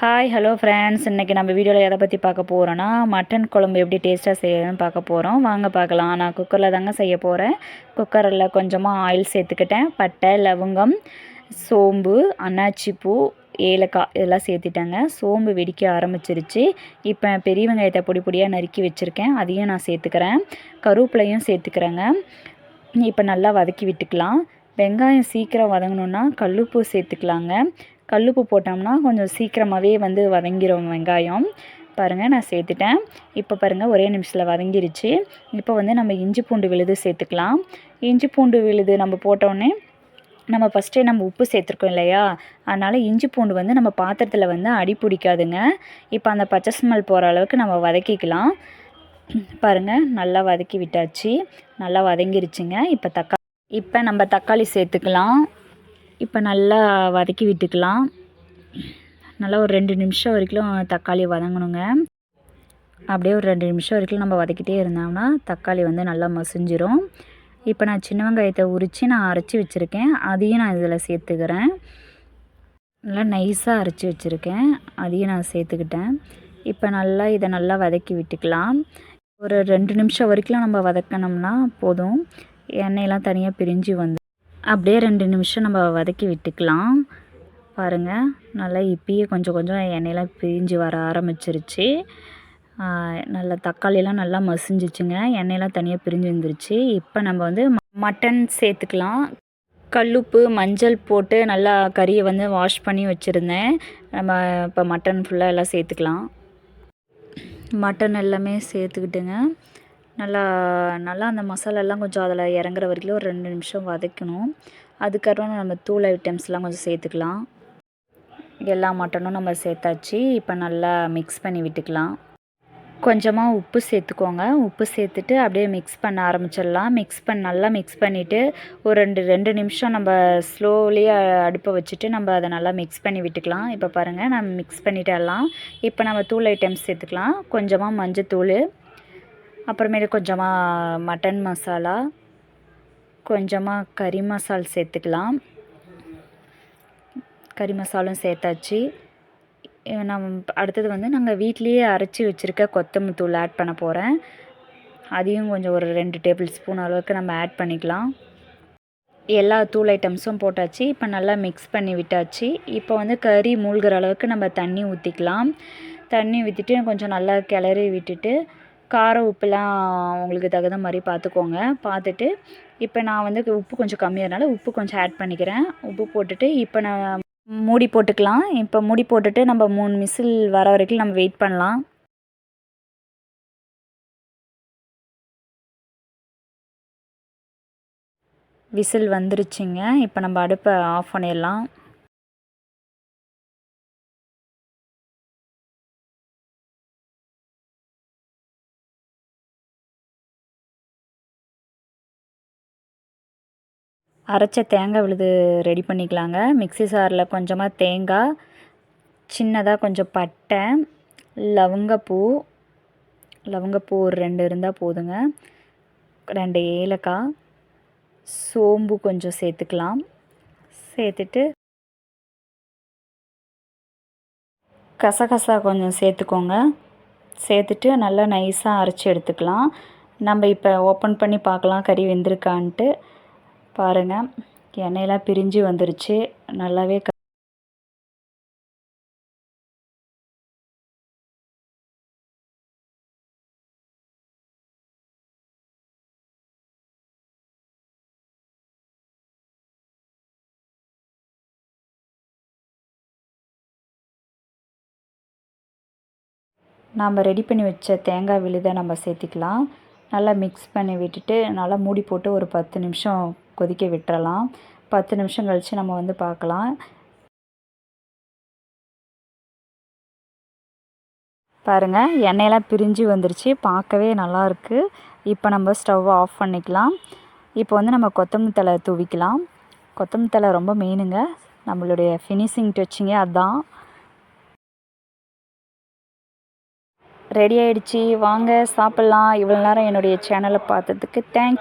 Hi hello friends இன்றைக்கி நம்ம வீடியோவில் எதை பற்றி பார்க்க போகிறோன்னா மட்டன் குழம்பு எப்படி டேஸ்ட்டாக செய்யணும்னு பார்க்க போகிறோம் வாங்க பார்க்கலாம். நான் குக்கரில் தாங்க செய்ய போகிறேன் குக்கரில் கொஞ்சமாக ஆயில் சேர்த்துக்கிட்டேன். பட்டை லவங்கம் சோம்பு அன்னாச்சிப்பூ ஏலக்காய் இதெல்லாம் சேர்த்துட்டேங்க. சோம்பு வெடிக்க ஆரம்பிச்சிருச்சு. இப்போ பெரிய வெங்காயத்தை பொடி பொடியாக நறுக்கி வச்சுருக்கேன். அதையும் நான் சேர்த்துக்கிறேன். கருவேப்பிலையும் சேர்த்துக்கிறேங்க. இப்போ நல்லா வதக்கி விட்டுக்கலாம். வெங்காயம் சீக்கிரம் வதங்கணுன்னா கல்லுப்பு சேர்த்துக்கலாங்க. கல்லுப்பு போட்டோம்னா கொஞ்சம் சீக்கிரமாகவே வந்து வதங்கிடும் வெங்காயம். பாருங்கள் நான் சேர்த்துட்டேன். இப்போ பாருங்கள் ஒரே நிமிஷத்தில் வதங்கிருச்சு. இப்போ வந்து நம்ம இஞ்சி பூண்டு விழுது சேர்த்துக்கலாம். இஞ்சி பூண்டு விழுது நம்ம போட்டோடனே நம்ம ஃபஸ்ட்டே நம்ம உப்பு சேர்த்துருக்கோம் இல்லையா? அதனால் இஞ்சி பூண்டு வந்து நம்ம பாத்திரத்தில் வந்து அடி பிடிக்காதுங்க. இப்போ அந்த பச்சை ஸ்மெல் போகிற அளவுக்கு நம்ம வதக்கிக்கலாம். பாருங்கள் நல்லா வதக்கி விட்டாச்சு. நல்லா வதங்கிருச்சுங்க. இப்போ தக்காளி இப்போ நம்ம தக்காளி சேர்த்துக்கலாம். இப்போ நல்லா வதக்கி விட்டுக்கலாம். நல்லா ஒரு ரெண்டு நிமிஷம் வரைக்கும் தக்காளி வதங்கணுங்க. அப்படியே ஒரு ரெண்டு நிமிஷம் வரைக்கும் நம்ம வதக்கிட்டே இருந்தோம்னா தக்காளி வந்து நல்லா மசிஞ்சிரும். இப்போ நான் சின்ன வெங்காயத்தை உரித்து நான் அரைச்சி வச்சுருக்கேன். அதையும் நான் இதில் சேர்த்துக்கிறேன். நல்லா நைஸாக அரைச்சி வச்சுருக்கேன். அதையும் நான் சேர்த்துக்கிட்டேன். இப்போ நல்லா இதை நல்லா வதக்கி விட்டுக்கலாம். ஒரு ரெண்டு நிமிஷம் வரைக்கும் நம்ம வதக்கினோம்னா போதும். எண்ணெயெல்லாம் தனியாக பிரிஞ்சு வந்து அப்படியே ரெண்டு நிமிஷம் நம்ம வதக்கி விட்டுக்கலாம். பாருங்கள் நல்லா இப்பயே கொஞ்சம் கொஞ்சம் எண்ணெயெல்லாம் பிரிஞ்சு வர ஆரம்பிச்சிருச்சு. நல்லா தக்காளியெல்லாம் நல்லா மசிஞ்சிச்சுங்க. எண்ணெயெல்லாம் தனியாக பிரிஞ்சு வந்துருச்சு. இப்போ நம்ம வந்து மட்டன் சேர்த்துக்கலாம். கல்லுப்பு மஞ்சள் போட்டு நல்லா கறியை வந்து வாஷ் பண்ணி வச்சுருந்தேன். நம்ம இப்போ மட்டன் ஃபுல்லாக எல்லாம் சேர்த்துக்கலாம். மட்டன் எல்லாமே சேர்த்துக்கிட்டுங்க. நல்லா நல்லா அந்த மசாலாலாம் கொஞ்சம் அதில் இறங்குற வரைக்கும் ஒரு ரெண்டு நிமிஷம் வதக்கணும். அதுக்கப்புறம் நம்ம தூள் ஐட்டம்ஸ்லாம் கொஞ்சம் சேர்த்துக்கலாம். எல்லா மட்டனும் நம்ம சேர்த்தாச்சு. இப்போ நல்லா மிக்ஸ் பண்ணி விட்டுக்கலாம். கொஞ்சமாக உப்பு சேர்த்துக்கோங்க. உப்பு சேர்த்துட்டு அப்படியே மிக்ஸ் பண்ண ஆரம்பிச்சிடலாம். மிக்ஸ் பண்ண நல்லா மிக்ஸ் பண்ணிவிட்டு ஒரு ரெண்டு ரெண்டு நிமிஷம் நம்ம ஸ்லோலியே அடுப்பை வச்சுட்டு நம்ம அதை நல்லா மிக்ஸ் பண்ணி விட்டுக்கலாம். இப்போ பாருங்கள் நம்ம மிக்ஸ் பண்ணிவிட்டு எல்லாம். இப்போ நம்ம தூள் ஐட்டம்ஸ் சேர்த்துக்கலாம். கொஞ்சமாக மஞ்சத்தூள். அப்புறமேட்டு கொஞ்சமாக மட்டன் மசாலா கொஞ்சமாக கறி மசால் சேர்த்துக்கலாம். கறி மசாலும் சேர்த்தாச்சு. நம் அடுத்தது வந்து நாங்கள் வீட்லேயே அரைச்சி வச்சுருக்க கொத்தமல்லி தூள் ஆட் பண்ண போகிறேன் அதையும் கொஞ்சம் ஒரு ரெண்டு டேபிள் ஸ்பூன் அளவுக்கு நம்ம ஆட் பண்ணிக்கலாம். எல்லா தூள் ஐட்டம்ஸும் போட்டாச்சு. இப்போ நல்லா மிக்ஸ் பண்ணி விட்டாச்சு. இப்போ வந்து கறி மூழ்கிற அளவுக்கு நம்ம தண்ணி ஊற்றிக்கலாம் தண்ணி ஊற்றிட்டு கொஞ்சம் நல்லா கிளறி விட்டுட்டு காரம் உப்புலாம் உங்களுக்கு தகுந்த மாதிரி பார்த்துக்கோங்க. பார்த்துட்டு இப்போ நான் வந்து உப்பு கொஞ்சம் கம்மியாகிறனால உப்பு கொஞ்சம் ஆட் பண்ணிக்கிறேன். உப்பு போட்டுட்டு இப்போ நான் மூடி போட்டுக்கலாம். இப்போ மூடி போட்டுட்டு நம்ம மூணு மிசில் வர வரைக்கும் நம்ம வெயிட் பண்ணலாம். விசில் வந்துருச்சுங்க. இப்போ நம்ம அடுப்பை ஆஃப் பண்ணிடலாம். அரைச்ச தேங்காய் விழுது ரெடி பண்ணிக்கலாங்க. மிக்சி சாரில் கொஞ்சமாக தேங்காய் சின்னதாக கொஞ்சம் பட்டை லவங்கப்பூ லவங்கப்பூ ஒரு ரெண்டு இருந்தால் போதுங்க. ரெண்டு ஏலக்காய் சோம்பு கொஞ்சம் சேர்த்துக்கலாம். சேர்த்துட்டு கசகசா கொஞ்சம் சேர்த்துக்கோங்க. சேர்த்துட்டு நல்லா நைஸாக அரைச்சி எடுத்துக்கலாம். நம்ம இப்போ ஓப்பன் பண்ணி பார்க்கலாம். கறி வெந்திருக்கான்ட்டு. பாருங்கள் எண்ணெயெல்லாம் பிரிஞ்சு வந்துருச்சு. நல்லாவே க நாம் ரெடி பண்ணி வச்ச தேங்காய் விழுதை நம்ம சேர்த்திக்கலாம். நல்லா மிக்ஸ் பண்ணி விட்டுட்டு நல்லா மூடி போட்டு ஒரு பத்து நிமிஷம் கொதிக்க விட்டுறலாம். பத்து நிமிஷம் கழித்து நம்ம வந்து பார்க்கலாம். பாருங்கள் எண்ணெயெல்லாம் பிரிஞ்சு வந்துருச்சு. பார்க்கவே நல்லாயிருக்கு. இப்போ நம்ம ஸ்டவ்வை ஆஃப் பண்ணிக்கலாம். இப்போ வந்து நம்ம கொத்தமல்லி தலை தூவிக்கலாம். கொத்தமல்லி தலை ரொம்ப மெயினுங்க. நம்மளுடைய ஃபினிஷிங் டச்சிங்கே அதுதான் ரெடி ஆகிடுச்சி வாங்க சாப்பிட்லாம். இவ்வளோ நேரம் என்னுடைய சேனலை பார்த்ததுக்கு தேங்க்யூ